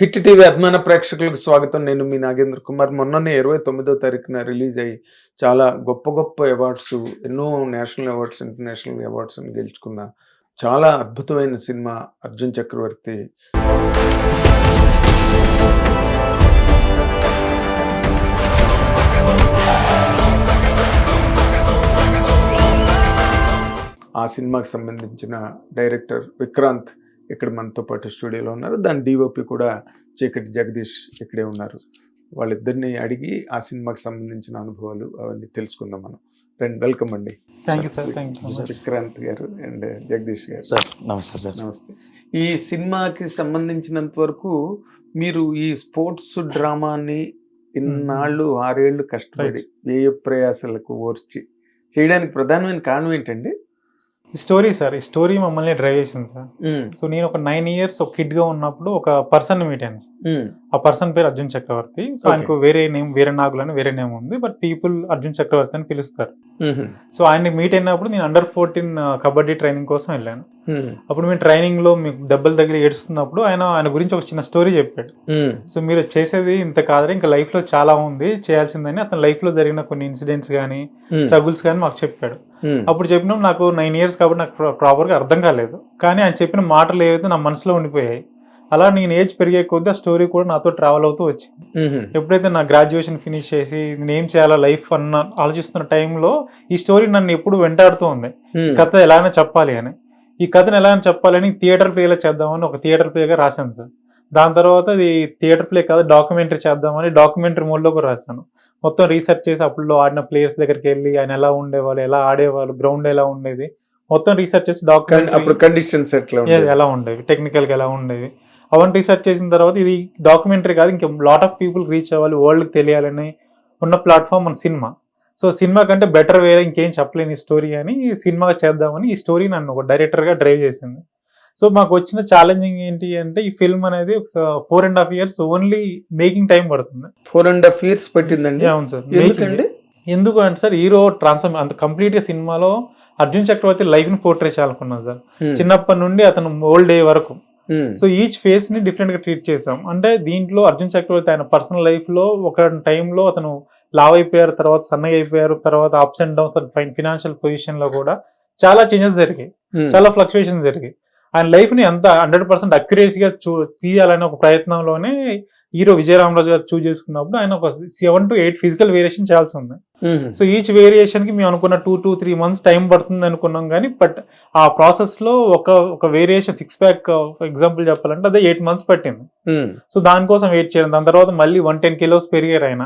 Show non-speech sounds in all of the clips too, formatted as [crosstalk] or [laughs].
Hit TV అభిమాన ప్రేక్షకులకు స్వాగతం. నేను మీ నాగేంద్ర కుమార్. మొన్ననే ఇరవై తొమ్మిదో తారీఖున రిలీజ్ అయ్యి చాలా గొప్ప గొప్ప అవార్డ్స్ ఎన్నో నేషనల్ అవార్డ్స్ ఇంటర్నేషనల్ అవార్డ్స్ గెలుచుకున్న చాలా అద్భుతమైన సినిమా అర్జున్ చక్రవర్తి. ఆ సినిమాకి సంబంధించిన డైరెక్టర్ విక్రాంత్ ఇక్కడ మనతో పాటు స్టూడియోలో ఉన్నారు. దాని డిఓపి కూడా చీకటి జగదీష్ ఇక్కడే ఉన్నారు. వాళ్ళిద్దరిని అడిగి ఆ సినిమాకి సంబంధించిన అనుభవాలు అవన్నీ తెలుసుకుందాం మనం. రండి వెల్కమ్ అండి. Thank you sir thank you sir Vikrant garu and Jagadish గారు. సార్ నమస్తే సార్. నమస్తే. ఈ సినిమాకి సంబంధించినంత వరకు మీరు ఈ స్పోర్ట్స్ డ్రామాని ఇన్నాళ్ళు ఆరేళ్ళు కష్టపడి వ్యయ ప్రయాసాలకు ఓర్చి చేయడానికి ప్రధానమైన కారణం ఏంటండి? ఈ స్టోరీ సార్ ఈ స్టోరీ మమ్మల్ని డ్రైవ్ చేసింది సార్. సో నేను ఒక నైన్ ఇయర్స్ ఒక కిడ్గా ఉన్నప్పుడు ఒక పర్సన్ మీట్ సార్. ఆ పర్సన్ పేరు అర్జున్ చక్రవర్తి. సో. ఆయనకు వేరే నేమ్ వేరే నాగులు అని వేరే నేమ్ ఉంది. బట్ పీపుల్ అర్జున్ చక్రవర్తి అని పిలుస్తారు. సో ఆయన్ని మీట్ అయినప్పుడు నేను అండర్ ఫోర్టీన్ కబడ్డీ ట్రైనింగ్ కోసం వెళ్ళాను. అప్పుడు మేము ట్రైనింగ్లో మీకు దెబ్బలు తగిలి ఏడుస్తున్నప్పుడు ఆయన ఆయన గురించి ఒక చిన్న స్టోరీ చెప్పాడు. సో మీరు చేసేది ఇంత కాదు ఇంకా లైఫ్లో చాలా ఉంది చేయాల్సిందని అతని లైఫ్లో జరిగిన కొన్ని ఇన్సిడెంట్స్ కానీ స్ట్రగుల్స్ కానీ మాకు చెప్పాడు. అప్పుడు చెప్పినప్పుడు నాకు నైన్ ఇయర్స్ కాబట్టి నాకు ప్రాపర్గా అర్థం కాలేదు. కానీ ఆయన చెప్పిన మాటలు ఏవైతే నా మనసులో ఉండిపోయాయి అలా నేను ఏజ్ పెరిగే కొద్దీ ఆ స్టోరీ కూడా నాతో ట్రావెల్ అవుతూ వచ్చింది. ఎప్పుడైతే నా గ్రాడ్యుయేషన్ ఫినిష్ చేసి నేను ఏం చేయాలో లైఫ్ అన్న ఆలోచిస్తున్న టైంలో ఈ స్టోరీ నన్ను ఎప్పుడు వెంటాడుతూ ఉంది. కథ ఎలాగైనా చెప్పాలి అని. ఈ కథను ఎలా చెప్పాలని థియేటర్ ప్లేలో చేద్దామని ఒక థియేటర్ ప్లేగా రాశాను సార్. దాని తర్వాత అది థియేటర్ ప్లే కాదు డాక్యుమెంటరీ చేద్దామని డాక్యుమెంటరీ మోడ్లో కూడా రాశాను. మొత్తం రీసెర్చ్ చేసి అప్పుడు ఆడిన ప్లేయర్స్ దగ్గరికి వెళ్ళి ఆయన ఎలా ఉండేవాళ్ళు ఎలా ఆడేవాళ్ళు గ్రౌండ్ ఎలా ఉండేది మొత్తం రీసెర్చ్ చేసి అప్పుడు డాక్యుమెంటరీ కండిషన్స్ ఎట్లా? ఎలా ఉండేవి టెక్నికల్గా ఎలా ఉండేవి అవన్నీ రీసెర్చ్ చేసిన తర్వాత ఇది డాక్యుమెంటరీ కాదు ఇంకా లాట్ ఆఫ్ పీపుల్ రీచ్ అవ్వాలి వరల్డ్ తెలియాలని ఉన్న ప్లాట్ఫామ్ మన సినిమా. సో సినిమా కంటే బెటర్ వేరే ఇంకేం చెప్పలేని ఈ స్టోరీ అని ఈ సినిమా చేద్దామని ఈ స్టోరీ నన్ను ఒక డైరెక్టర్గా డ్రైవ్ చేసింది. సో మాకు వచ్చిన ఛాలెంజింగ్ ఏంటి అంటే ఈ ఫిల్మ్ అనేది four and half years only making time పడుతుంది. ఫోర్ అండ్ హాఫ్ ఇయర్స్ పట్టిందండి? అవును సార్ ఎందుకండి? ఎందుకు అంటే సార్ హీరో ట్రాన్స్ఫర్మ్ అంత కంప్లీట్గా సినిమాలో అర్జున్ చక్రవర్తి లైఫ్ని పోర్ట్రే చేయాలనుకున్నాను సార్ చిన్నప్పటి నుండి అతను ఓల్డ్ డే వరకు. సో ఈచ్ ఫేస్ని డిఫరెంట్గా ట్రీట్ చేసాం అంటే దీంట్లో అర్జున్ చక్రవర్తి ఆయన పర్సనల్ లైఫ్లో ఒక టైంలో అతను లావ్ అయిపోయారు తర్వాత సన్నగా అయిపోయారు తర్వాత అప్స్ అండ్ డౌన్స్ ఫైనాన్షియల్ పొజిషన్లో కూడా చాలా చేంజెస్ జరిగాయి. చాలా ఫ్లక్చుయేషన్స్ జరిగాయి. ఆయన లైఫ్ని ఎంత హండ్రెడ్ పర్సెంట్ అక్యురేసీగా చూ తీయాలనే ఒక ప్రయత్నంలోనే హీరో విజయరామరాజు గారు చూస్ చేసుకున్నప్పుడు ఆయన ఒక seven to eight physical variation చేయాల్సి ఉంది. సో ఈచ్ వేరియేషన్కి మేము అనుకున్న two two three months time పడుతుంది అనుకున్నాం కానీ బట్ ఆ ప్రాసెస్లో ఒక ఒక వేరియేషన్ సిక్స్ ప్యాక్ ఎగ్జాంపుల్ చెప్పాలంటే అదే ఎయిట్ మంత్స్ పట్టింది. సో దానికోసం వెయిట్ చేయడం. దాని తర్వాత మళ్ళీ వన్ టెన్ కిలోస్ పెరిగారు ఆయన.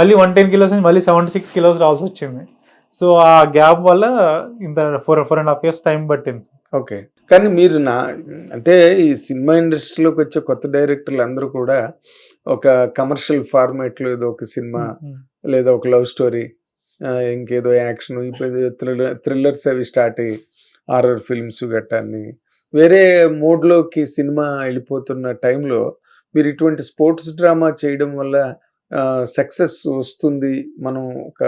మళ్ళీ వన్ టెన్ కిలోస్ మళ్ళీ సెవెంటీ సిక్స్ కిలోస్ రావాల్సి వచ్చింది. సో ఆ గ్యాప్ వల్ల ఇంత four four and half years time పట్టింది. ఓకే. కానీ మీరు నా అంటే ఈ సినిమా ఇండస్ట్రీలోకి వచ్చే కొత్త డైరెక్టర్లు అందరూ కూడా ఒక కమర్షియల్ ఫార్మేట్లో ఏదో ఒక సినిమా లేదా ఒక లవ్ స్టోరీ ఇంకేదో యాక్షన్ ఇప్పుడు థ్రిల్లర్ థ్రిల్లర్స్ అవి స్టార్ట్ అయ్యి హారర్ ఫిల్మ్స్ గట్టాన్ని. వేరే మోడ్లోకి సినిమా వెళ్ళిపోతున్న టైంలో మీరు ఇటువంటి స్పోర్ట్స్ డ్రామా చేయడం వల్ల సక్సెస్ వస్తుంది మనం ఒక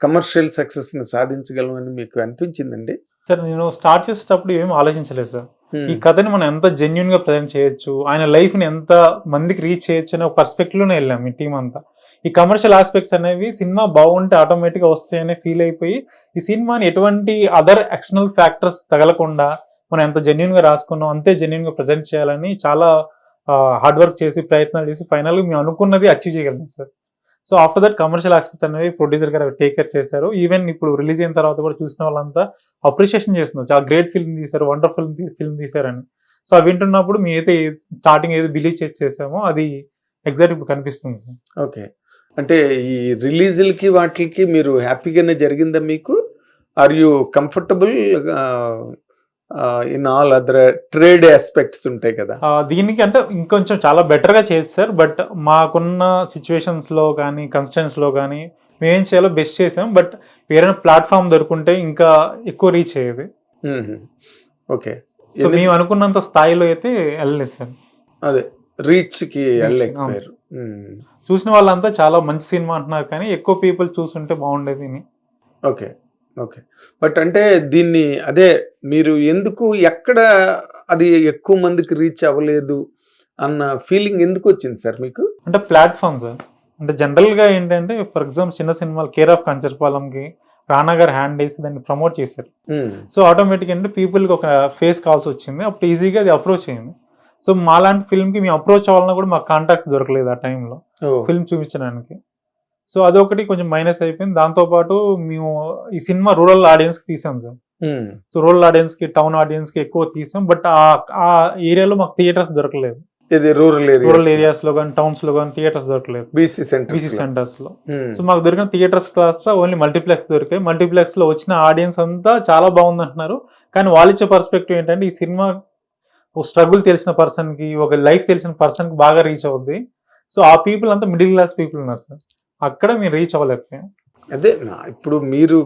కమర్షియల్ సక్సెస్ని సాధించగలమని మీకు అనిపించిందండి? సార్ నేను స్టార్ట్ చేసేటప్పుడు ఏం ఆలోచించలేదు సార్. Hmm. ఈ కథని మనం ఎంత జెన్యున్గా ప్రజెంట్ చేయొచ్చు ఆయన లైఫ్ని ఎంత మందికి రీచ్ చేయొచ్చు అనే ఒక పర్స్పెక్టివ్లోనే వెళ్ళాం ఈ టీం అంతా. ఈ కమర్షియల్ ఆస్పెక్ట్స్ అనేవి సినిమా బాగుంటే ఆటోమేటిక్గా వస్తాయనే ఫీల్ అయిపోయి ఈ సినిమాని ఎటువంటి అదర్ ఎక్స్టర్నల్ ఫ్యాక్టర్స్ తగలకుండా మనం ఎంత జెన్యున్గా రాసుకున్నాం అంతే జెన్యున్గా ప్రజెంట్ చేయాలని చాలా హార్డ్ వర్క్ చేసి ప్రయత్నాలు చేసి ఫైనల్ మేము అనుకున్నది అచీవ్ చేయగలం sir. So after that commercial aspect అనేది ప్రొడ్యూసర్ గారు టేక్ కేర్ చేశారు. ఈవెన్ ఇప్పుడు రిలీజ్ అయిన తర్వాత కూడా చూసిన వాళ్ళంతా అప్రిషియేషన్ చేస్తున్నారు. చాలా గ్రేట్ ఫిల్మ్ తీశారు వండర్ఫుల్ ఫిల్మ్ తీశారని. సో అవి వింటున్నప్పుడు మీ అయితే స్టార్టింగ్ ఏది బిలీవ్ చేసి చేసామో అది ఎగ్జాక్ట్ ఇప్పుడు కనిపిస్తుంది సార్. ఓకే. అంటే ఈ రిలీజులకి వాటికి మీరు హ్యాపీగానే జరిగిందా మీకు? Are you comfortable in all other trade aspects ఉంటాయి కదా. దీనికి అంటే ఇంకొంచెం చాలా better గా చేయొచ్చు సార్ బట్ మాకున్న situations లో కానీ constraints లో కానీ మేమేం చేయాలో బెస్ట్ చేసాం బట్ వేరే ప్లాట్ఫామ్ దొరుకుంటే ఇంకా ఎక్కువ రీచ్ అయ్యేది. ఓకే. సో మేము అనుకున్నంత స్థాయిలో అయితే వెళ్ళలేదు సార్. అదే రీచ్కి వెళ్ళలేకపోయారు. చూసిన వాళ్ళంతా చాలా మంచి సినిమా అంటున్నారు కానీ ఎక్కువ పీపుల్ చూసుంటే బాగుండేది ఓకే. ఓకే. బట్ అంటే దీన్ని అదే మీరు ఎందుకు ఎక్కడ అది ఎక్కువ మందికి రీచ్ అవ్వలేదు అన్న ఫీలింగ్ ఎందుకు వచ్చింది సార్ మీకు? అంటే ప్లాట్ఫామ్ సార్. అంటే జనరల్గా ఏంటంటే ఫర్ ఎగ్జాంపుల్ చిన్న సినిమాలు కేర్ ఆఫ్ కంచర్పాలెంకి రానా గారు హ్యాండ్ వేసి దాన్ని ప్రమోట్ చేశారు. సో ఆటోమేటిక్ అంటే పీపుల్కి ఒక ఫేస్ కాల్స్ వచ్చింది. అప్పుడు ఈజీగా అది అప్రోచ్ అయింది. సో మాలాంటి ఫిల్మ్కి మేము అప్రోచ్ అవ్వాలన్నా కూడా మాకు కాంటాక్ట్స్ దొరకలేదు ఆ టైంలో. ఫిల్మ్ చూపించడానికి. సో అదొకటి కొంచెం మైనస్ అయిపోయింది. దాంతోపాటు మేము ఈ సినిమా రూరల్ ఆడియన్స్కి తీసాం సార్. సో రూరల్ ఆడియన్స్కి టౌన్ ఆడియన్స్కి ఎక్కువ తీసాం. బట్ ఆ ఏరియాలో మాకు థియేటర్స్ దొరకలేదు. ఇది రూరల్ రూరల్ ఏరియా ఏరియాస్లో కానీ టౌన్స్లో కానీ థియేటర్స్ దొరకలేదు. బీసీ బీసీ సెంటర్ సెంటర్స్లో సో మాకు దొరికిన థియేటర్స్ కాస్త ఓన్లీ మల్టీప్లెక్స్ దొరికాయి. మల్టీప్లెక్స్లో వచ్చిన ఆడియన్స్ అంతా చాలా బాగుంది అంటున్నారు కానీ వాళ్ళు ఇచ్చే పర్స్పెక్టివ్ ఏంటంటే ఈ సినిమా ఒక స్ట్రగుల్ తెలిసిన పర్సన్కి ఒక లైఫ్ తెలిసిన పర్సన్కి బాగా రీచ్ అవుద్ది. సో ఆ పీపుల్ అంతా మిడిల్ క్లాస్ పీపుల్ ఉన్నారు సార్. అక్కడ మీరు రీచ్ అవ్వలేకపోయాం అదే నా- ఇప్పుడు మీరు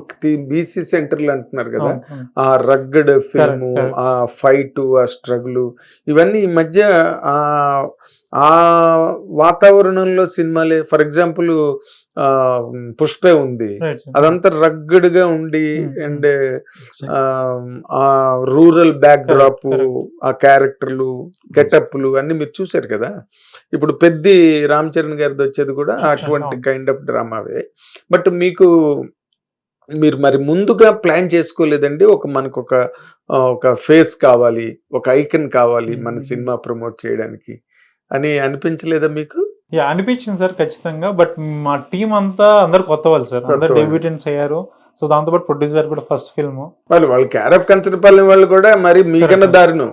బీసీ సెంటర్లు అంటున్నారు కదా. ఆ రగ్గడ్ ఫిల్మ్. ఆ ఫైట్ ఆ స్ట్రగుల్ ఇవన్నీ ఈ మధ్య ఆ ఆ వాతావరణంలో సినిమాలే ఫర్ ఎగ్జాంపుల్ పుష్పే ఉంది. అదంతా రగ్గడ్గా ఉండి. అండ్ ఆ రూరల్ బ్యాక్ డ్రాప్ correct. ఆ క్యారెక్టర్లు గెటప్లు అన్ని మీరు చూసారు కదా ఇప్పుడు పెద్ది రామ్ చరణ్ గారిది వచ్చేది కూడా అటువంటి. కైండ్ ఆఫ్ డ్రామావే బట్ మీకు మీరు మరి ముందుగా ప్లాన్ చేసుకోలేదండి ఒక మనకు ఒక ఒక ఫేస్ కావాలి ఒక ఐకన్ కావాలి మన. సినిమా ప్రమోట్ చేయడానికి అని అనిపించలేదా మీకు యా అనిపించింది సార్ ఖచ్చితంగా బట్ మా టీం అంతా అందరు కొత్త వాళ్ళు సార్ అందరు. డెబ్యూటెంట్స్ అయ్యారు సో దాంతోపాటు ప్రొడ్యూసర్ కూడా ఫస్ట్ ఫిల్మ్ వాళ్ళు వాళ్ళు క్యార్ ఆఫ్ కన్సర్పల్లి వాళ్ళు కూడా మరి మీకన్నా. దారుణం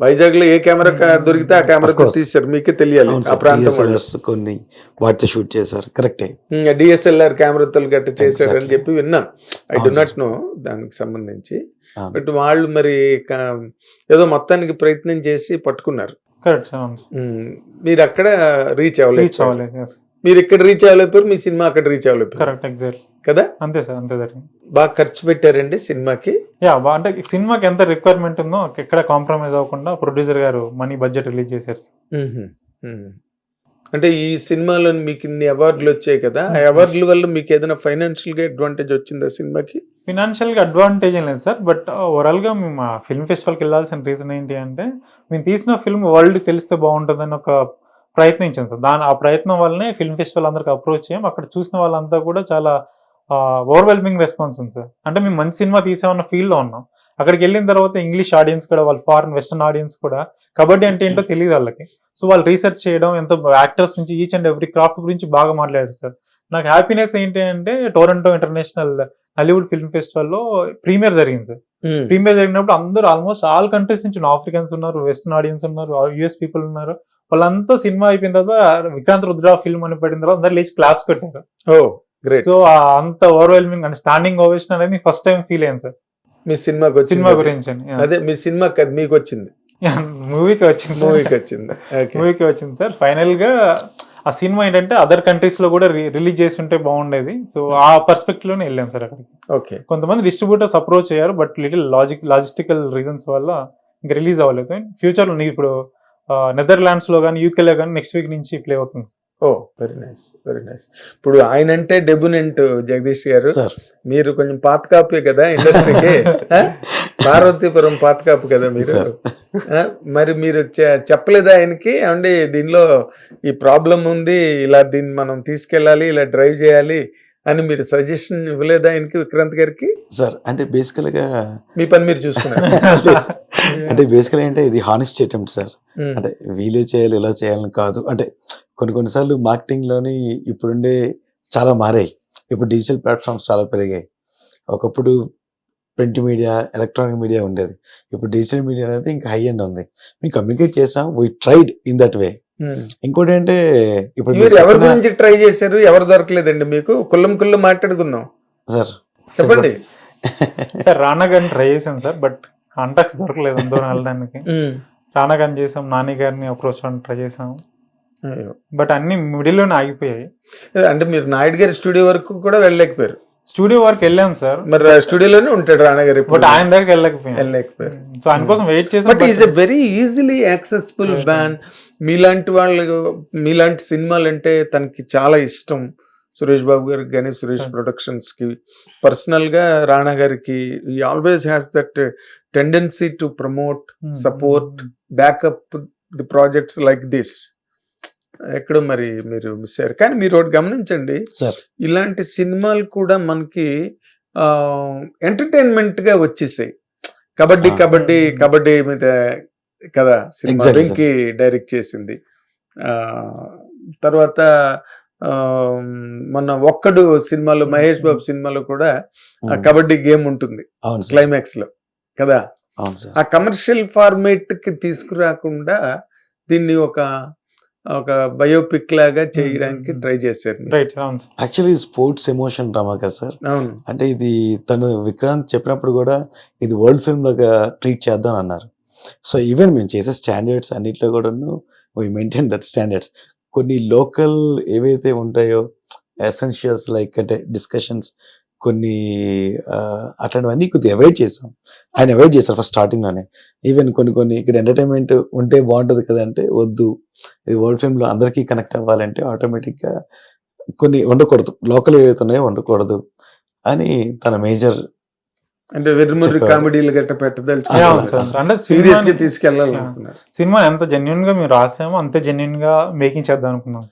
వైజాగ్లో ఏ కెమెరా Hmm. దొరికితే ఆ కెమెరా. తీశారు మీకే తెలియాలి ఆ ప్రాంతం కొన్ని వాటితో షూట్ చేశారు కరెక్టే డిఎస్ఎల్ఆర్ కెమెరాతో గట్ట చేశారని Exactly. చెప్పి విన్నాను ఐ డు నాట్. నో దానికి సంబంధించి. బట్ వాళ్ళు మరి ఏదో మొత్తానికి ప్రయత్నం చేసి పట్టుకున్నారు కరెక్ట్ సార్ మీరు అక్కడ రీచ్ రీచ్ అవ్వలేదు. అవ్వలేదు మీరు ఇక్కడ రీచ్ అవ్వలేకపోయారు మీ సినిమా అక్కడ రీచ్ అవ్వలేకపోయారు కరెక్ట్ ఎగ్జాక్ట్ కదా? అంతే సార్ అంతే జరిగింది. బాగా ఖర్చు పెట్టారండి సినిమాకి యా బా- అంటే సినిమాకి ఎంత రిక్వైర్మెంట్ ఉందో ఎక్కడ కాంప్రమైజ్ అవ్వకుండా producer garu money budget release చేశారు సార్. అంటే ఈ సినిమాలో మీకు ఇన్ని అవార్డులు వచ్చాయి కదా ఆ అవార్డుల వల్ల మీకు ఏదైనా ఫైనాన్షియల్గా అడ్వాంటేజ్ వచ్చిందా సినిమాకి ఫినాన్షియల్గా అడ్వాంటేజ్ ఏం లేదు సార్ బట్ ఓవరాల్గా మేము ఫిల్మ్ ఫెస్టివల్కి వెళ్ళాల్సిన రీజన్ ఏంటి అంటే మేము తీసిన ఫిల్మ్ వరల్డ్ తెలిస్తే బాగుంటుందని ఒక ప్రయత్నించాం సార్. దాని ఆ ప్రయత్నం వల్లనే ఫిల్మ్ ఫెస్టివల్ అందరికి అప్రోచ్ చేయం. అక్కడ చూసిన వాళ్ళంతా కూడా చాలా ఓవర్వెల్మింగ్ రెస్పాన్స్ ఉంది సార్. అంటే మేము మంచి సినిమా తీసామన్న ఫీల్లో ఉన్నాం. అక్కడికి వెళ్ళిన తర్వాత ఇంగ్లీష్ ఆడియన్స్ కూడా వాళ్ళు ఫారెన్ వెస్టర్న్ ఆడియన్స్ కూడా కబడ్డీ అంటే ఏంటో తెలియదు వాళ్ళకి. సో వాళ్ళు రీసెర్చ్ చేయడం ఎంత యాక్టర్స్ నుంచి ఈచ్ అండ్ ఎవ్రీ క్రాఫ్ట్ గురించి బాగా మాట్లాడారు సార్. నాకు హ్యాపీనెస్ ఏంటి అంటే టొరంటో ఇంటర్నేషనల్ హాలీవుడ్ ఫిల్మ్ ఫెస్టివల్లో ప్రీమియర్ జరిగింది సార్. మ్మ్. ప్రీమియర్ జరిగినప్పుడు అందరూ ఆల్మోస్ట్ ఆల్ కంట్రీస్ నుంచి ఆఫ్రికన్స్ ఉన్నారు వెస్టర్న్ ఆడియన్స్ ఉన్నారు యుఎస్ పీపుల్ ఉన్నారు. వాళ్ళంతా సినిమా అయిపోయిన తర్వాత విక్రాంత్ రుద్ర ఫిల్మ్ అని పడిన తర్వాత అందరు లేచి క్లాప్స్ కొట్టారు. ఓ గ్రేట్ సో అంత ఓవర్వెల్మింగ్ అంటే స్టాండింగ్ ఓవేషన్ అనేది ఫస్ట్ టైం ఫీల్ అయ్యాను సార్. మీ సినిమాకి సినిమా గురించి అదే మీ సినిమా మీకు వచ్చింది మూవీకి వచ్చింది? మూవీకి వచ్చింది మూవీకి వచ్చింది సార్. ఫైనల్గా ఆ సినిమా ఏంటంటే అదర్ కంట్రీస్లో కూడా రిలీజ్ చేసి ఉంటే బాగుండేది. సో ఆ పర్స్పెక్టివ్లోనే వెళ్ళాం సార్ అక్కడికి. ఓకే. కొంతమంది డిస్ట్రిబ్యూటర్స్ అప్రోచ్ అయ్యారు but little logic logistical reasons వల్ల ఇంకా రిలీజ్ అవ్వలేదు. ఫ్యూచర్ ఇప్పుడు నెదర్లాండ్స్లో కానీ యూకే లో కానీ నెక్స్ట్ వీక్ నుంచి ప్లే అవుతుంది. Oh very nice very nice ఇప్పుడు ఆయన అంటే డెబ్యునెంట్ జగదీష్ గారు. మీరు కొంచెం పాత కాపే కదా ఇండస్ట్రీకి? [laughs] పార్వతీపురం పాత కాపు కదా మీరు? మరి మీరు చెప్పలేదా ఆయనకి? ఏమండి దీనిలో ఈ ప్రాబ్లం ఉంది ఇలా దీన్ని మనం తీసుకెళ్ళాలి ఇలా డ్రైవ్ చేయాలి అని మీరు సజెషన్ ఇవ్వలేదా ఆయనకి విక్రాంత్ గారికి? సార్ అంటే బేసికల్గా మీ పని మీరు చూసుకున్నారు. [laughs] అంటే బేసికల్ అంటే ఇది హానెస్ట్ అటెంప్ట్ సార్. అంటే వీలే చేయాలి ఇలా చేయాలని కాదు. అంటే కొన్ని కొన్నిసార్లు మార్కెటింగ్లోని ఇప్పుడుండే చాలా మారాయి. ఇప్పుడు డిజిటల్ ప్లాట్ఫామ్స్ చాలా పెరిగాయి. ఒకప్పుడు ప్రింట్ మీడియా ఎలక్ట్రానిక్ మీడియా ఉండేది. ఇప్పుడు డిజిటల్ మీడియా అనేది ఇంకా హై ఎండ్ ఉంది. మేము కమ్యూనికేట్ చేసాం. We tried in that way. ఇంకోటి అంటే ఇప్పుడు మీరు ఎవరి గురించి ట్రై చేశారు? ఎవరు దొరకలేదండి మీకు? కుల్లం కుల్లం మాట్లాడుకుందాం. సార్ చెప్పండి. సార్ రానా గారిని ట్రై చేశాను సార్ బట్ కాంటాక్ట్స్ దొరకలేదు. అందరూ వెళ్ళడానికి. రానా గారిని చేసాం. నాని గారిని అప్రోచ్ ట్రై చేసాం. అయ్యో. బట్ అన్ని మిడిల్లోనే ఆగిపోయాయి అంటే మీరు నాయుడు గారి స్టూడియో వరకు కూడా వెళ్ళలేకపోయారు. స్టూడియో వరకు వెళ్ళాం సార్. మరి స్టూడియోలోనే ఉంటాడు రాణా గారు ఇప్పుడు. బట్ ఆయన దగ్గరికి వెళ్ళకపోయాం. వెళ్ళలేకపోయారు. సో ఆయన కోసం వెయిట్ చేసాం but is a very easily accessible. Ban మీలాంటి వాళ్ళు మీలాంటి సినిమాలు అంటే తనకి చాలా ఇష్టం. సురేష్ బాబు గారికి కానీ సురేష్. ప్రొడక్షన్స్కి పర్సనల్గా Rana garu always has that tendency to promote support. Backup the projects like this ఎక్కడో మరి మీరు మిస్ అయ్యారు? కానీ మీరు ఒకటి గమనించండి. సార్. ఇలాంటి సినిమాలు కూడా మనకి ఎంటర్టైన్మెంట్గా వచ్చేసాయి. కబడ్డీ. కబడ్డీ కబడ్డీ మీద కదా సినిమా. వెంకీ డైరెక్ట్ చేసింది. ఆ తర్వాత మొన్న ఒక్కడు సినిమాలో మహేష్ బాబు సినిమాలో కూడా కబడ్డీ గేమ్ ఉంటుంది. క్లైమాక్స్లో కదా? అవును సార్. ఆ కమర్షియల్ ఫార్మేట్కి తీసుకురాకుండా దీన్ని ఒక ఒక బయోపిక్ లాగా చేయడానికి. ట్రై చేశారు. యాక్చువల్లీ స్పోర్ట్స్ ఎమోషన్ డ్రామా కదా సార్ అవును. అంటే ఇది తను విక్రాంత్ చెప్పినప్పుడు కూడా ఇది వరల్డ్ ఫిల్మ్ లాగా ట్రీట్ చేద్దాం అని అన్నారు. సో ఈవెన్ మేము చేసే స్టాండర్డ్స్ అన్నిట్లో కూడాను వీ మెయింటైన్ దట్ స్టాండర్డ్స్ కొన్ని లోకల్ ఏవైతే ఉంటాయో ఎసెన్షియల్స్ లైక్ అంటే డిస్కషన్స్ కొన్ని అట్లాంటివన్నీ కొద్దిగా అవాయిడ్ చేసాం ఆయన అవాయిడ్ చేశారు ఫస్ట్ స్టార్టింగ్లోనే ఈవెన్ కొన్ని కొన్ని ఇక్కడ ఎంటర్టైన్మెంట్ ఉంటే బాగుంటుంది కదా అంటే వద్దు. ఇది వరల్డ్ ఫిల్మ్లో అందరికీ కనెక్ట్ అవ్వాలంటే ఆటోమేటిక్గా కొన్ని ఉండకూడదు. లోకల్ ఏవైతే ఉన్నాయో ఉండకూడదు. అని తన మేజర్ అంటే వెర్రిమర్రి. కామెడీలు గట్ట పెట్టదలుచుకున్నారు సీరియస్గా తీసుకెళ్ళాలనుకున్నారు సినిమా ఎంత జెన్యున్గా మేము రాసామో అంతే జెన్యున్గా మేకింగ్ చేద్దాం అనుకున్నాం.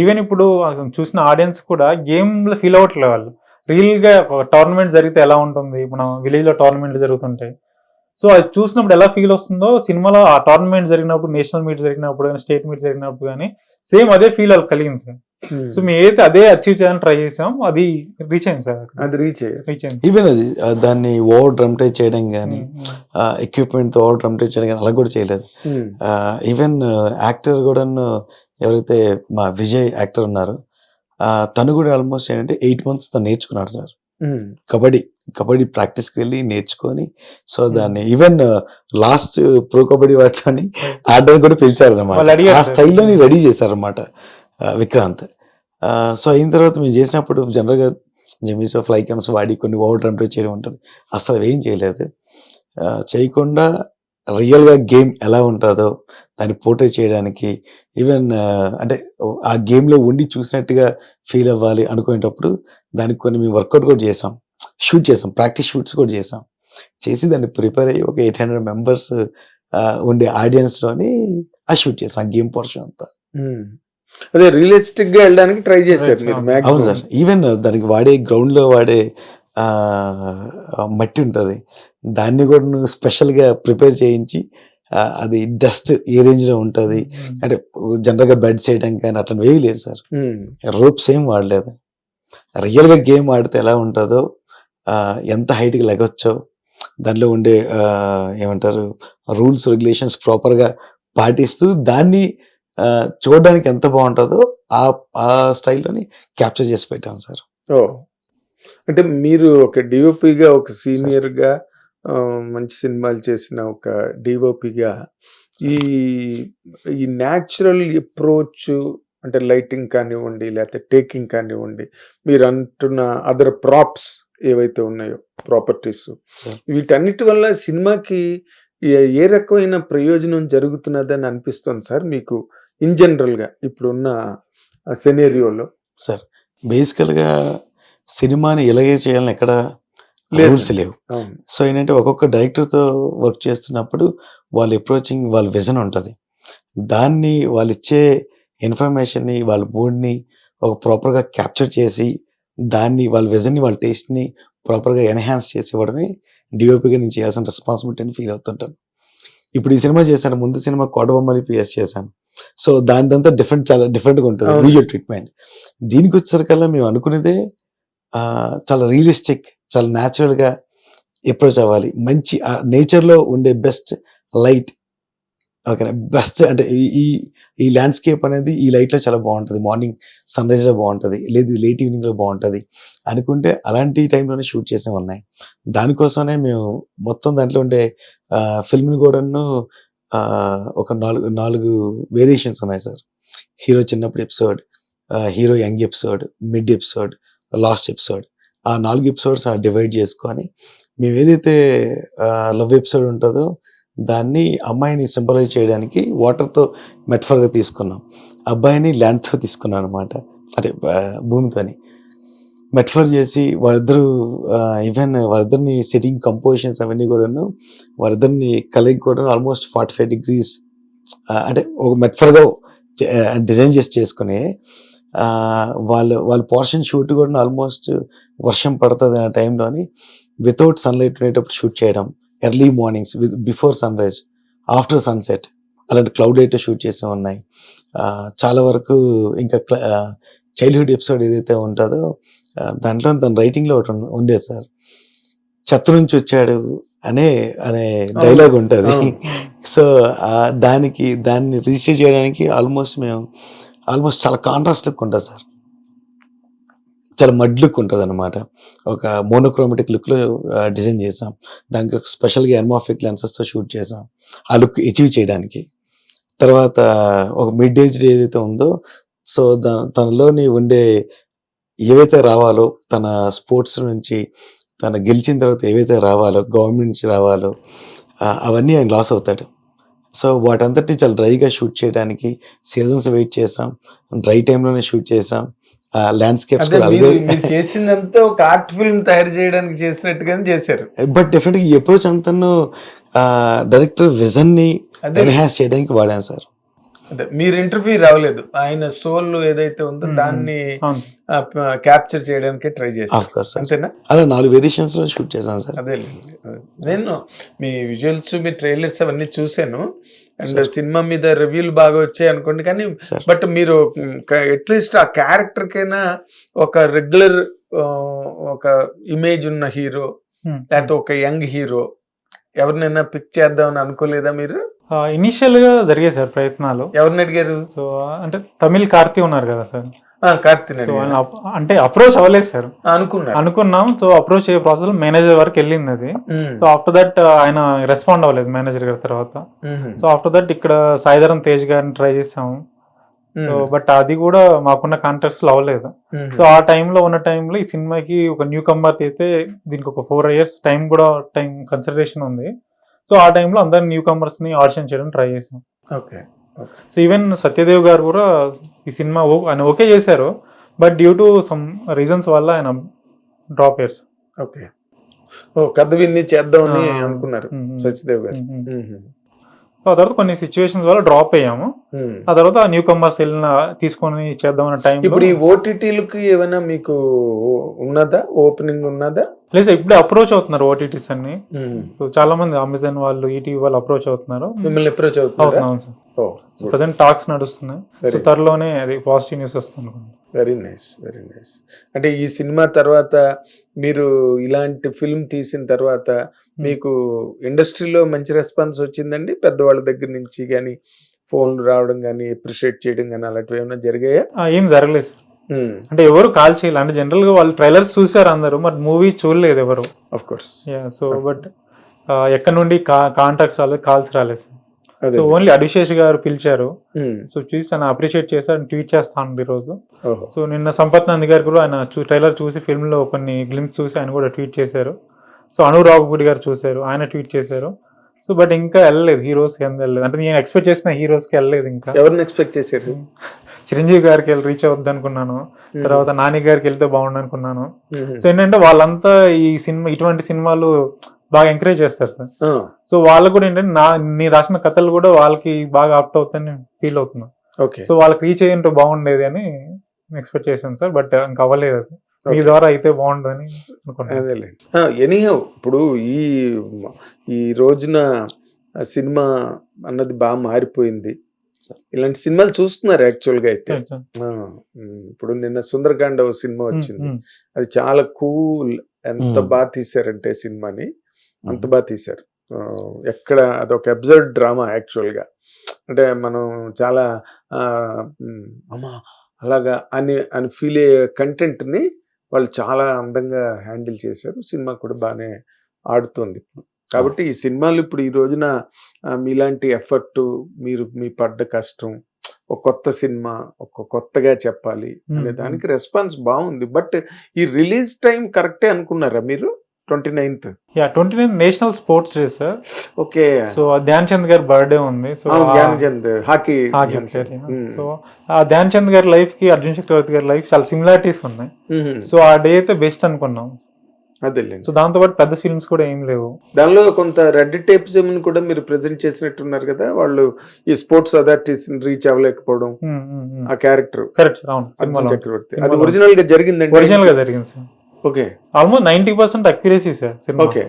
ఈవెన్ ఇప్పుడు అసలు చూసిన ఆడియన్స్ కూడా గేమ్లో ఫీల్ అవ్వట్లే వాళ్ళు. రియల్గా టోర్నమెంట్ జరిగితే ఎలా ఉంటుంది? మన విలేజ్లో టోర్నమెంట్ జరుగుతుంటాయి సో అది చూసినప్పుడు ఎలా ఫీల్ వస్తుందో సినిమాలో ఆ టోర్నమెంట్ జరిగినప్పుడు నేషనల్ మీట్ జరిగినప్పుడు కానీ స్టేట్ మీట్ జరిగినప్పుడు కానీ సేమ్ అదే ఫీల్ వాళ్ళకి కలిగింది సార్. సో మేము ఏదైతే అదే అచీవ్ చేయాలని ట్రై చేసాం అది రీచ్ అయింది సార్ అది రీచ్ రీచ్ అయింది. ఈవెన్ అది దాన్ని ఓవర్ డ్రమ్టైజ్ చేయడం కానీ ఎక్విప్మెంట్ ఓవర్ డ్రమ్టైజ్ చేయడం కానీ అలా కూడా చేయలేదు. ఈవెన్ యాక్టర్ కూడా ఎవరైతే మా విజయ్ యాక్టర్ ఉన్నారు తను కూడా ఆల్మోస్ట్ ఏంటంటే ఎయిట్ మంత్స్ తను నేర్చుకున్నాడు సార్. మ్మ్. కబడ్డీ కబడ్డీ ప్రాక్టీస్కి వెళ్ళి నేర్చుకొని సో దాన్ని ఈవెన్ లాస్ట్ ప్రో కబడ్డీ వాటిలోని ఆడడానికి కూడా పిలిచారనమాట ఆ. స్టైల్లోని రెడీ చేశారనమాట విక్రాంత్. సో అయిన తర్వాత మేము చేసినప్పుడు జనరల్గా జమీస్ ఫ్లై కెమ్స్ వాడి కొన్ని ఓవర్ డ్రమ్టో చేయడం ఉంటుంది. అసలు ఏం చేయలేదు. చేయకుండా రియల్గా గేమ్ ఎలా ఉంటుందో దాన్ని పోర్ట్రే చేయడానికి ఈవెన్ అంటే ఆ గేమ్లో ఉండి చూసినట్టుగా ఫీల్ అవ్వాలి అనుకునేటప్పుడు దానికి కొన్ని మేము వర్కౌట్ కూడా చేసాం. షూట్ చేసాం. ప్రాక్టీస్ షూట్స్ కూడా చేసాం. చేసి దాన్ని ప్రిపేర్ అయ్యి ఒక ఎయిట్ హండ్రెడ్ మెంబర్స్ ఉండే ఆడియన్స్లోని ఆ షూట్ చేసాం. ఆ గేమ్ పోర్షన్ అంతా. అదే రియలిస్టిక్గా వెళ్ళడానికి ట్రై చేశారు అవును. సార్. ఈవెన్ దానికి వాడే గ్రౌండ్లో వాడే మట్టి ఉంటుంది. దాన్ని కూడా నువ్వు స్పెషల్గా ప్రిపేర్ చేయించి అది డస్ట్ ఏ రేంజ్లో ఉంటుంది అంటే జనరల్గా బెడ్ చేయడం కానీ అట్లా వేయలేదు సార్. రోప్స్ ఏం వాడలేదు. రియల్గా గేమ్ ఆడితే ఎలా ఉంటుందో ఎంత height కి లెగొచ్చో దానిలో ఉండే ఏమంటారు రూల్స్ రెగ్యులేషన్స్ ప్రాపర్గా పాటిస్తూ దాన్ని చూడడానికి ఎంత బాగుంటుందో ఆ స్టైల్లోని క్యాప్చర్ చేసి పెట్టాం సార్. అంటే మీరు ఒక DOP గా ఒక సీనియర్గా ఆ, మంచి సినిమాలు చేసిన ఒక DOP గా ఈ ఈ న్యాచురల్ అప్రోచ్ అంటే లైటింగ్ కానివ్వండి లేకపోతే టేకింగ్ కానివ్వండి మీరు అంటున్న అదర్ ప్రాప్స్ ఏవైతే ఉన్నాయో ప్రాపర్టీస్ వీటన్నిటి వల్ల సినిమాకి ఏ- రకమైన ప్రయోజనం జరుగుతున్నదని అనిపిస్తుంది సార్ మీకు ఇన్ జనరల్గా ఇప్పుడున్న సెనేరియోలో సార్ బేసికల్గా సినిమాని ఎలాగే చేయాలని ఎక్కడ. రూల్స్ లేవు. సో ఏంటంటే ఒక్కొక్క director తో వర్క్ చేస్తున్నప్పుడు వాళ్ళ అప్రోచింగ్ వాళ్ళ విజన్ ఉంటుంది. దాన్ని వాళ్ళు ఇచ్చే ఇన్ఫర్మేషన్ని వాళ్ళ మూడ్ని ఒక ప్రాపర్గా క్యాప్చర్ చేసి దాన్ని వాళ్ళ విజన్ని వాళ్ళ టేస్ట్ని ప్రాపర్గా ఎన్హాన్స్ చేసి ఇవ్వడమే డిఓపిగా నేను చేయాల్సిన రెస్పాన్సిబిలిటీ అని ఫీల్ అవుతుంటాను. ఇప్పుడు ఈ సినిమా చేశాను. ముందు సినిమా కోడబొమ్మని పిఎస్ చేశాను. సో దానిదంతా డిఫరెంట్ చాలా డిఫరెంట్గా ఉంటుంది. Visual treatment. దీనికి వచ్చేసరికల్లా మేము అనుకునేదే చాలా రియలిస్టిక్ చాలా న్యాచురల్గా అప్రోచ్ అవ్వాలి. మంచి నేచర్లో ఉండే బెస్ట్ లైట్ ఓకే బెస్ట్ అంటే ఈ- ఈ ల్యాండ్స్కేప్ అనేది ఈ లైట్లో చాలా బాగుంటుంది. మార్నింగ్ సన్ రైజ్లో బాగుంటుంది. లేదు లేట్ ఈవినింగ్లో బాగుంటుంది. అనుకుంటే అలాంటి టైంలోనే షూట్ చేసినవి ఉన్నాయి. దానికోసమే మేము మొత్తం దాంట్లో ఉండే ఫిల్మ్ని కూడాను ఒక నాలుగు నాలుగు వేరియేషన్స్ ఉన్నాయి సార్. హీరో చిన్నప్పుడు episode hero young episode mid episode last episode ఆ నాలుగు ఎపిసోడ్స్ డివైడ్ చేసుకొని మేము ఏదైతే లవ్ ఎపిసోడ్ ఉంటుందో దాన్ని అమ్మాయిని సింబలైజ్ చేయడానికి వాటర్తో మెట్ఫర్గా తీసుకున్నాం. అబ్బాయిని ల్యాండ్తో తీసుకున్నాం అనమాట అదే భూమితోని. మెట్ఫర్ చేసి వాళ్ళిద్దరు ఈవెన్ వాళ్ళిద్దరిని సెట్టింగ్ కంపోజిషన్స్ అవన్నీ కూడాను వాళ్ళిద్దరిని కలిగి కూడా ఆల్మోస్ట్ ఫార్టీ ఫైవ్ డిగ్రీస్ అంటే ఒక మెట్ఫర్గా డిజైన్ చేసి చేసుకుని వాళ్ళు వాళ్ళ పోర్షన్ షూట్ కూడా ఆల్మోస్ట్ వర్షం పడుతుంది అనే టైంలోని వితౌట్ సన్లైట్ ఉండేటప్పుడు షూట్ చేయడం. Early mornings with before sunrise after sunset అలాంటి క్లౌడ్ అయితే షూట్ చేసి ఉన్నాయి. ఆ, చాలా వరకు ఇంకా చైల్డ్హుడ్ ఎపిసోడ్ ఏదైతే ఉంటుందో ఆ, దాంట్లో తన రైటింగ్లో ఒకటి ఉండేది సార్. చెత్త నుంచి వచ్చాడు అనే అనే డైలాగ్ ఉంటుంది. సో ఆ దానికి దాన్ని రిజిస్టర్ చేయడానికి ఆల్మోస్ట్ మేము ఆల్మోస్ట్ చాలా కాంట్రాస్ట్ లుక్ ఉంటుంది సార్. చాలా మడ్ లుక్ ఉంటుంది అనమాట ఒక మోనోక్రోమెటిక్ లుక్లో డిజైన్ చేసాం. దానికి ఒక స్పెషల్గా ఎర్మాఫిక్ లెన్సెస్తో షూట్ చేసాం. ఆ లుక్ అచీవ్ చేయడానికి. తర్వాత ఒక మిడ్ ఏజ్ ఏదైతే ఉందో సో దా తనలోని ఉండే ఏవైతే రావాలో తన స్పోర్ట్స్ నుంచి తను గెలిచిన తర్వాత ఏవైతే రావాలో గవర్నమెంట్ నుంచి రావాలో అవన్నీ ఆయన లాస్ అవుతాడు. సో వాటంతటిని చాలా డ్రైగా షూట్ చేయడానికి సీజన్స్ వెయిట్ చేసాం డ్రై టైంలోనే షూట్ చేసాం. ల్యాండ్స్కేప్స్ కూడా చేసిందంతా ఒక ఆర్ట్ ఫిల్మ్ తయారు చేయడానికి చేసినట్టుగానే చేశారు. బట్ డెఫినెట్గా ఈ అప్రోచ్ అంతను డైరెక్టర్ విజన్ని ఎన్హాన్స్ చేయడానికి వాడాను సార్. అదే మీరు ఇంటర్వ్యూ రావలేదు. ఆయన సోల్ ఏదైతే ఉందో. దాన్ని క్యాప్చర్ చేయడానికి ట్రై సార్ అంతేనా? అలా నాలుగు వేరియేషన్స్లో షూట్ చేశాను సార్. అదే నేను మీ విజువల్స్ మీ ట్రైలర్స్ అవన్నీ చూశాను. అండ్. సినిమా మీద రివ్యూలు బాగా వచ్చాయి అనుకోండి కానీ బట్ మీరు అట్లీస్ట్ ఆ క్యారెక్టర్ కైనా ఒక రెగ్యులర్ ఒక ఇమేజ్ ఉన్న హీరో Hmm. లేకపోతే ఒక యంగ్ హీరో ఎవరినైనా పిక్ చేద్దామని అనుకోలేదా మీరు? ఇనిషియల్గా జరిగాయి సార్ ప్రయత్నాలు. ఎవరిని అడిగారు? సో అంటే తమిళ్ కార్తీ ఉన్నారు కదా సార్ అంటే అప్రోచ్ అవ్వలేదు సార్. ఆ, అనుకున్నారు అనుకున్నాం. సో అప్రోచ్ అయ్యే ప్రాసెస్ మేనేజర్ వరకు వెళ్ళింది అది. సో ఆఫ్టర్ దట్ ఆయన రెస్పాండ్ అవ్వలేదు మేనేజర్ గారి తర్వాత. సో ఆఫ్టర్ దట్ ఇక్కడ సాయిధరం తేజ్ గారిని ట్రై చేసాము. సో బట్ అది కూడా మాకున్న కాంటాక్ట్స్లో అవ్వలేదు. సో ఆ టైంలో ఉన్న టైంలో ఈ సినిమాకి ఒక న్యూ కమ్మర్ అయితే దీనికి ఒక ఫోర్ ఇయర్స్ టైం కూడా టైం కన్సిడరేషన్ ఉంది. సో ఆ టైంలో అందరు న్యూ కమర్స్ని ఆడిషన్ చేయడం ట్రై చేసాం. ఓకే. సో ఈవెన్ సత్యదేవ్ గారు కూడా ఈ సినిమా ఆయన ఓకే చేశారు but due to some reasons వల్ల ఆయన డ్రాప్ ఇయర్స్ ఓకే ఓ కథ విన్ని చేద్దామని అనుకున్నారు సత్యదేవ్ గారు. సో ఆ తర్వాత కొన్ని సిచ్యువేషన్స్ వల్ల డ్రాప్ అయ్యాము. ఆ తర్వాత న్యూ కమర్స్ వెళ్ళిన తీసుకొని చేద్దామన్న టైం ఇప్పుడు ఈ ఓటీటీలకి ఏమైనా మీకు ఉన్నదా? ఓపెనింగ్ ఉన్నదా? లేదు ఇప్పుడే అప్రోచ్ అవుతున్నారు ఓటీటీస్ అన్ని. సో చాలా మంది అమెజాన్ వాళ్ళు ఈటీవీ వాళ్ళు అప్రోచ్ అవుతున్నారు. మిమ్మల్ని అప్రోచ్ అవుతున్నారా? అవుతున్నాం సార్. ప్రజెంట్ టాక్స్ నడుస్తున్నాయి. సో త్వరలోనే అది పాజిటివ్ న్యూస్ వస్తుంది. వెరీ నైస్ వెరీ నైస్ అంటే ఈ సినిమా తర్వాత మీరు ఇలాంటి ఫిల్మ్ తీసిన తర్వాత మీకు ఇండస్ట్రీలో మంచి రెస్పాన్స్ వచ్చిందండి? పెద్దవాళ్ళ దగ్గర నుంచి కానీ ఫోన్లు రావడం కానీ అప్రిషియేట్ చేయడం కానీ అలాంటివి ఏమైనా జరిగాయా? ఏం జరగలేదు సార్. Hmm, అంటే ఎవరు కాల్ చేయాలి. అంటే జనరల్గా వాళ్ళు ట్రైలర్స్ చూసారు అందరూ మరి మూవీ చూడలేదు ఎవరు. ఆఫ్ కోర్స్ సో బట్ ఎక్కడ నుండి కాంటాక్ట్స్ రాలేదు కాల్స్ రాలేదు సార్. సో ఓన్లీ అభిషేష్ గారు పిలిచారు. సో చూసి ఆయన అప్రిషియేట్ చేశారు ట్వీట్ చేస్తాను ఈ రోజు. సో నిన్న సంపత్ నంది గారు కూడా ఆయన ట్రైలర్ చూసి film లో కొన్ని గ్లిమ్స్ చూసి ఆయన కూడా ట్వీట్ చేశారు. సో అను రాఘుగుడి గారు చూశారు ఆయన ట్వీట్ చేశారు. సో బట్ ఇంకా వెళ్ళలేదు హీరోస్కి వెళ్ళలేదు? అంటే నేను ఎక్స్పెక్ట్ చేసిన హీరోస్కి వెళ్ళలేదు ఇంకా. ఎవరిని ఎక్స్పెక్ట్ చేశారు? చిరంజీవి గారికి వెళ్ళి రీచ్ అవుద్ది అనుకున్నాను తర్వాత నాని గారికి వెళ్తే బాగుండు అనుకున్నాను సో ఏంటంటే వాళ్ళంతా ఈ సినిమా ఇటువంటి సినిమాలు బాగా ఎంకరేజ్ చేస్తారు సార్. సో వాళ్ళకు కూడా ఏంటంటే నా నీ రాసిన కథలు కూడా వాళ్ళకి బాగా ఆప్ట్ అవుతాయని ఫీల్ అవుతున్నా ఓకే. సో వాళ్ళకి రీచ్ అయ్యింటే బాగుండేది అని ఎక్స్పెక్ట్ చేశాను సార్ బట్ ఇంకా అవ్వలేదు అది. మీ. ద్వారా అయితే బాగుండదని ఎనీహౌ ఇప్పుడు ఈ ఈ రోజున సినిమా అన్నది బాగా మారిపోయింది. ఇలాంటి సినిమాలు చూస్తున్నారు యాక్చువల్గా అయితే. ఇప్పుడు నిన్న సుందరకాండ సినిమా వచ్చింది. అది చాలా కూల్ ఎంత. బాగా తీశారంటే సినిమాని. అంత బాగా తీశారు. ఎక్కడ అదొక అబ్జర్వ్ డ్రామా యాక్చువల్గా. అంటే మనం చాలా అమ్మా అలాగా అని అని ఫీల్ అయ్యే కంటెంట్ని వాళ్ళు చాలా అందంగా హ్యాండిల్ చేశారు. సినిమా కూడా బాగానే ఆడుతుంది. కాబట్టి ఈ సినిమాలు ఇప్పుడు ఈ రోజున మీలాంటి ఎఫర్ట్ మీరు మీ పడ్డ కష్టం ఒక కొత్త సినిమా ఒక కొత్తగా చెప్పాలి అనే. దానికి రెస్పాన్స్ బాగుంది. బట్ ఈ రిలీజ్ టైం కరెక్టే అనుకున్నారా మీరు? Twenty ninth yeah twenty nine national sports day sir okay so Dhyan Chand గారి బర్త్డే ఉంది so Dhyan Chand hockey hockey. Hmm. So ఆ ధ్యాన్ చంద్ గారి లైఫ్కి అర్జున్ చక్రవర్తి గారి లైఫ్ చాలా సిమిలారిటీస్ ఉన్నాయి. Hmm. సో ఆ డే అయితే బెస్ట్ అనుకున్నాం. అదేలేండి. సో దాంతో పాటు పెద్ద ఫిల్మ్స్ కూడా ఏం లేవు. దానిలో కొంత రెడ్ టేప్జం కూడా మీరు ప్రెజెంట్ చేసినట్టున్నారు కదా వాళ్ళు ఈ స్పోర్ట్స్ అథారిటీస్ రీచ్ అవ్వలేకపోవడం. ఆ క్యారెక్టర్ కరెక్ట్ అవును. చక్రవర్తి. అది. ఒరిజినల్గా జరిగిందండి? ఒరిజినల్గా జరిగింది sir okay almost ninety percent accuracy sir okay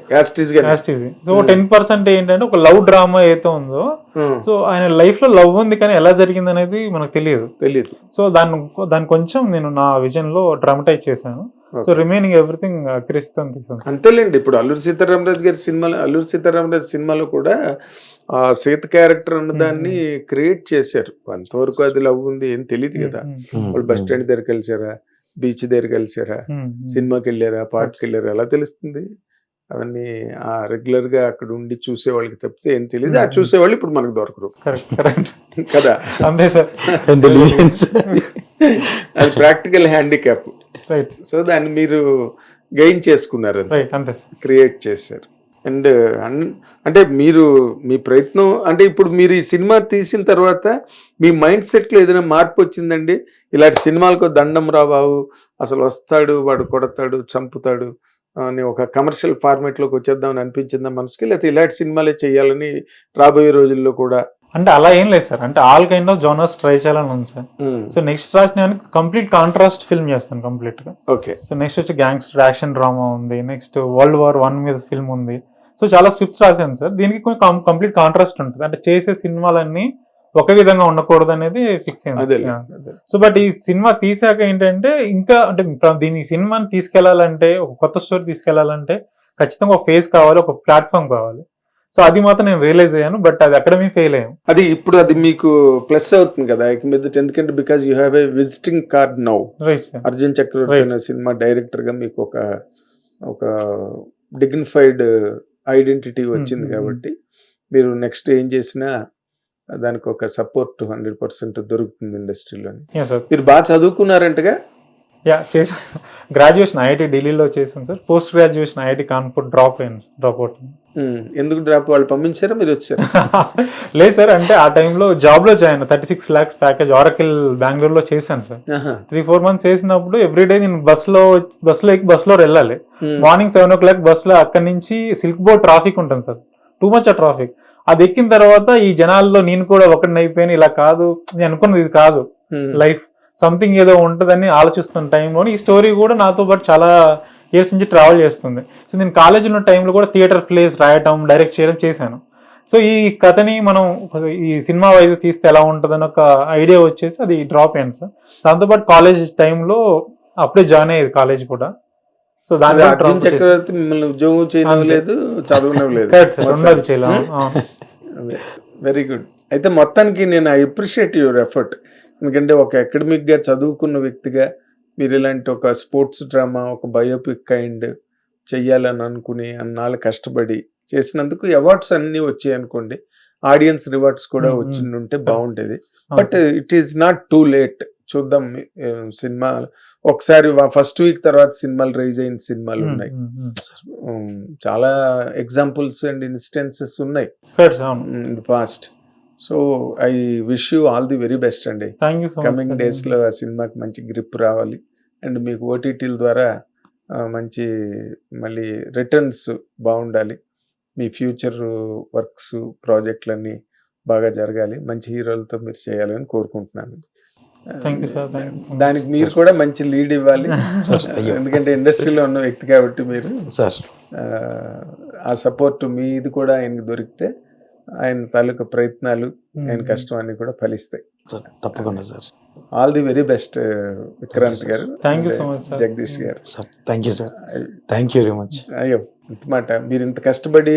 so Hmm. Ten percent ఏంటంటే ఒక లవ్ డ్రామా ఏదో ఉందో Hmm. సో ఆయన లైఫ్లో లవ్ ఉంది కానీ ఎలా జరిగింది అనేది మనకు తెలియదు. తెలియదు. సో దాన్ని దాన్ని కొంచెం నేను నా విజన్లో డ్రామటైజ్ చేశాను. సో రిమైనింగ్ ఎవ్రీథింగ్ అక్యురసీతో తీసాను అంతేలేండి. ఇప్పుడు అల్లూరి సీతారామరాజు గారి సినిమాలో అల్లూరి సీతారామరాజు సినిమాలో కూడా ఆ సీత క్యారెక్టర్ అన్న దాన్ని క్రియేట్ చేశారు. అంతవరకు అది లవ్ ఉంది ఏం తెలియదు కదా. Hmm. వాళ్ళు బస్ స్టాండ్ దగ్గర కలిసారా బీచ్ దగ్గర కలిసారా సినిమాకి వెళ్ళారా పార్క్కి వెళ్ళారా ఎలా తెలుస్తుంది? అవన్నీ ఆ రెగ్యులర్గా అక్కడ ఉండి చూసే వాళ్ళకి తప్పితే ఏం తెలియదు ఆ. చూసేవాళ్ళు ఇప్పుడు మనకు దొరకరు. కదా? అంతే సార్. [laughs] అది ప్రాక్టికల్ హ్యాండిక్యాప్. రైట్ సో దాన్ని మీరు గెయిన్ చేసుకున్నారు క్రియేట్ చేశారు. అండ్ అంటే మీరు మీ ప్రయత్నం అంటే ఇప్పుడు మీరు ఈ సినిమా తీసిన తర్వాత మీ మైండ్ సెట్లో ఏదైనా మార్పు వచ్చిందండి? ఇలాంటి సినిమాలకు దండం రా బాబు అసలు వస్తాడు వాడు కొడతాడు చంపుతాడు అని ఒక కమర్షియల్ ఫార్మేట్లోకి వచ్చేద్దామని అనిపించిందా మనసుకి? లేకపోతే ఇలాంటి సినిమాలే చేయాలని రాబోయే రోజుల్లో కూడా? అంటే అలా ఏం లేదు సార్. అంటే all kind of genres try చేయాలని ఉంది సార్. సో నెక్స్ట్ రాసి నేను కంప్లీట్ కాంట్రాస్ట్ ఫిల్మ్ చేస్తాను కంప్లీట్గా ఓకే. సో నెక్స్ట్ వచ్చి గ్యాంగ్స్టర్ యాక్షన్ డ్రామా ఉంది. నెక్స్ట్ వరల్డ్ వార్ వన్ మీద ఫిల్మ్ ఉంది. సో చాలా స్క్రిప్ట్స్ రాశాను సార్. దీనికి కొంచెం కంప్లీట్ కాంట్రాస్ట్ ఉంటుంది. అంటే చేసే సినిమాలన్నీ ఒక విధంగా ఉండకూడదు అనేది ఫిక్స్ అయింది సో బట్ ఈ సినిమా తీసాక ఏంటంటే ఇంకా అంటే దీని సినిమాని తీసుకెళ్ళాలంటే ఒక కొత్త స్టోరీ తీసుకెళ్ళాలంటే ఖచ్చితంగా ఒక ఫేస్ కావాలి ఒక ప్లాట్ఫామ్ కావాలి. సో అది మాత్రం నేను రియలైజ్ అయ్యాను బట్ అది అకాడమీ ఫెయిల్ అయ్యాను అది ఇప్పుడు అది మీకు ప్లస్ అవుతుంది కదా? మీద ఎందుకంటే because you have a visiting card now. Arjun Chakravarthy cinema డైరెక్టర్గా మీకు ఒక ఒక డిగ్నిఫైడ్ ఐడెంటిటీ వచ్చింది కాబట్టి మీరు నెక్స్ట్ ఏం చేసినా దానికి ఒక సపోర్ట్ హండ్రెడ్ పర్సెంట్ దొరుకుతుంది సార్ మీరు బాగా చదువుకున్నారంటగా? యా చేసా గ్రాడ్యుయేషన్ ఐఐటి ఢిల్లీలో చేశాను sir. Post graduation IIT Kanpur drop అయ్యాను డ్రాప్ అవుట్ Hmm. ఎందుకు డ్రాప్ వాళ్ళు పంపించారా? మీరు వచ్చారు? [laughs] లేదు సార్ అంటే ఆ టైంలో జాబ్లో join thirty six lakhs package Oracle బెంగళూరులో చేశాను సార్. త్రీ ఫోర్ మంత్స్ చేసినప్పుడు ఎవ్రీడే నేను బస్లో బస్లో ఎక్కి బస్లో వెళ్ళాలి. మార్నింగ్ సెవెన్ ఓ క్లాక్ బస్లో అక్కడి నుంచి సిల్క్ బోర్డ్ ట్రాఫిక్ ఉంటుంది సార్. టూ మచ్ ఆ ట్రాఫిక్ అది ఎక్కిన తర్వాత ఈ జనాల్లో నేను కూడా ఒకటిని అయిపోయాను ఇలా కాదు నేను అనుకున్నది ఇది కాదు. లైఫ్ సంథింగ్ ఏదో ఉంటుందని ఆలోచిస్తున్న టైంలో ఈ స్టోరీ కూడా నాతో పాటు చాలా ఇయర్స్ నుంచి ట్రావెల్ చేస్తుంది. సో నేను కాలేజ్ ఉన్న టైంలో కూడా థియేటర్ ప్లేస్ రాయటం డైరెక్ట్ చేయడం చేశాను. సో ఈ కథని మనం ఈ సినిమా వైజ్ తీస్తే ఎలా ఉంటుందని ఒక ఐడియా వచ్చేసి అది డ్రాప్ అయ్యాను సార్. దాంతోపాటు కాలేజ్ టైంలో అప్పుడే జాయిన్ అయ్యేది కాలేజ్ కూడా. సో దాని అర్జున్ చక్రవర్తి మిమ్మల్ని ఉద్యోగం చేయడం. లేదు చదవడం లేదు చేయలేము. వెరీ గుడ్ అయితే మొత్తానికి నేను ఐ అప్రిషియేట్ యువర్ ఎఫర్ట్ ఎందుకంటే ఒక academic గా చదువుకున్న వ్యక్తిగా మీరు ఇలాంటి ఒక స్పోర్ట్స్ డ్రామా ఒక బయోపిక్ కైండ్ చెయ్యాలని అనుకుని అన్నాళ్ళు కష్టపడి చేసినందుకు అవార్డ్స్ అన్నీ వచ్చాయి అనుకోండి ఆడియన్స్ రివార్డ్స్ కూడా. వచ్చిండుంటే బాగుండేది. But. It is not too late. చూద్దాం సినిమా ఒకసారి ఫస్ట్ వీక్ తర్వాత సినిమాలు రైజ్ అయిన సినిమాలు ఉన్నాయి. చాలా ఎగ్జాంపుల్స్ అండ్ ఇన్స్టెన్సెస్ ఉన్నాయి. Past. So I wish you all the very best అండి. కమింగ్ డేస్లో ఆ సినిమాకి మంచి గ్రిప్ రావాలి. అండ్ మీకు ఓటీటీల ద్వారా మంచి మళ్ళీ రిటర్న్స్ బాగుండాలి. మీ ఫ్యూచర్ వర్క్స్ ప్రాజెక్టులన్నీ బాగా జరగాలి. మంచి హీరోలతో మీరు చేయాలని కోరుకుంటున్నాను. Thank you, sir. Thank you so much. దానికి మీరు కూడా మంచి లీడ్ ఇవ్వాలి. ఎందుకంటే ఇండస్ట్రీలో ఉన్న వ్యక్తి కాబట్టి మీరు సార్ ఆ, ఆ సపోర్ట్ మీది కూడా ఆయనకు దొరికితే ఆయన తాలూకా ప్రయత్నాలు ఆయన కష్టం అన్ని కూడా ఫలిస్తాయి. తప్పకుండా sir. All the very best Vikrant గారు and, so much, sir. Jagadish గారు. Sir thank you sir thank you very much అయ్యో ఇంత మాట. మీరు ఇంత కష్టపడి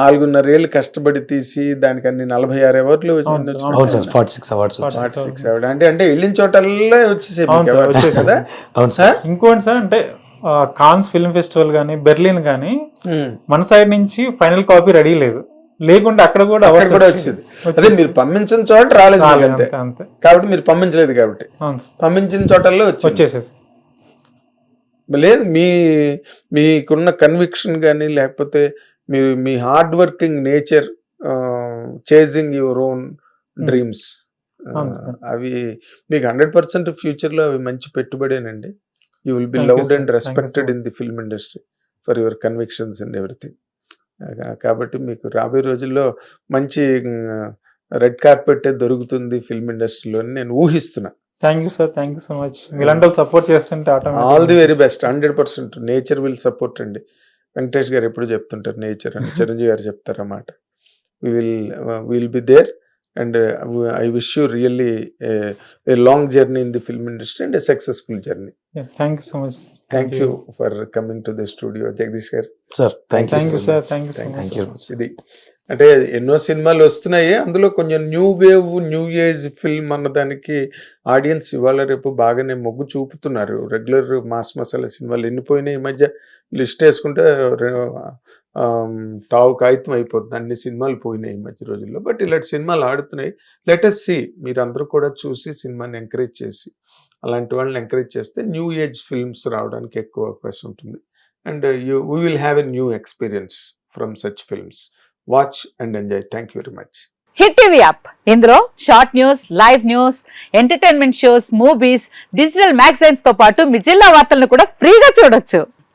నాలుగున్నరేళ్ళు కష్టపడి తీసి దానికి అన్ని నలభై ఆరు అవార్డులు అవును సార్, అవును sir forty six forty six అంటే అంటే వెళ్ళిన చోటల్లా వచ్చేసాయి. కదా? అవును సార్. ఇంకోటి సార్ అంటే కాన్స్ ఫిల్మ్ ఫెస్టివల్ కానీ బెర్లిన్ కానీ ఉమ్. మన సైడ్ నుంచి ఫైనల్ కాపీ రెడీ లేదు. లేకుంటే అక్కడ కూడా అక్కడ కూడా వచ్చేది. అదే మీరు పంపించిన చోట రాలేదు అంతే కాబట్టి మీరు పంపించలేదు కాబట్టి. పంపించిన చోటల్లో వచ్చేసేసి లేదు మీ మీకున్న కన్విక్షన్ కానీ లేకపోతే మీరు మీ hard working nature chasing your own dreams. అవి మీకు హండ్రెడ్ పర్సెంట్ ఫ్యూచర్లో అవి మంచి పెట్టుబడేనండి you will be loved. And respected in. The film industry for your convictions and everything కాబట్టి మీకు రాబోయే రోజుల్లో మంచి రెడ్ కార్పెట్ దొరుకుతుంది ఫిల్మ్ ఇండస్ట్రీలో నేను ఊహిస్తున్నా. Thank you sir. Thank you so much. మీలాంటి సపోర్ట్ చేస్తుంటే all the very best. Hundred percent. Nature will support అండి. వెంకటేష్ గారు ఎప్పుడు చెప్తుంటారు నేచర్ అని. చిరంజీవి గారు చెప్తారు అన్నమాట we will will be there. And I wish you really a long journey in the film industry and a successful journey thank you so much thank you for coming to the studio Jagadish గారు sir thank thank you sir thank you so Thank much thank you ఇది అంటే ఎన్నో సినిమాలు వస్తున్నాయి. అందులో కొంచెం new wave new age film అన్నదానికి audience ఇవాళ రేపు బాగానే మొగ్గు చూపుతున్నారు. రెగ్యులర్ మాస్ మసాలా సినిమాలు ఎన్నిపోయినాయి ఈ మధ్య? లిస్ట్ వేసుకుంటే టావు కాగితం అయిపోతుంది. అన్ని సినిమాలు పోయినాయి ఈ మధ్య రోజుల్లో. బట్ ఇలాంటి సినిమాలు ఆడుతున్నాయి. లెటెస్ట్ సి మీరందరూ కూడా చూసి సినిమాని ఎంకరేజ్ చేసి అలాంటి వాళ్ళని ఎంకరేజ్ చేస్తే న్యూ ఏజ్ ఫిల్మ్స్ రావడానికి ఎక్కువ అవకాశం ఉంటుంది. And you we will have a new experience from such films watch and enjoy thank you very much hit TV app ఇందులో short news live news entertainment shows movies digital మ్యాగజైన్స్తో పాటు మీ జిల్లా వార్తలను కూడా ఫ్రీగా చూడొచ్చు.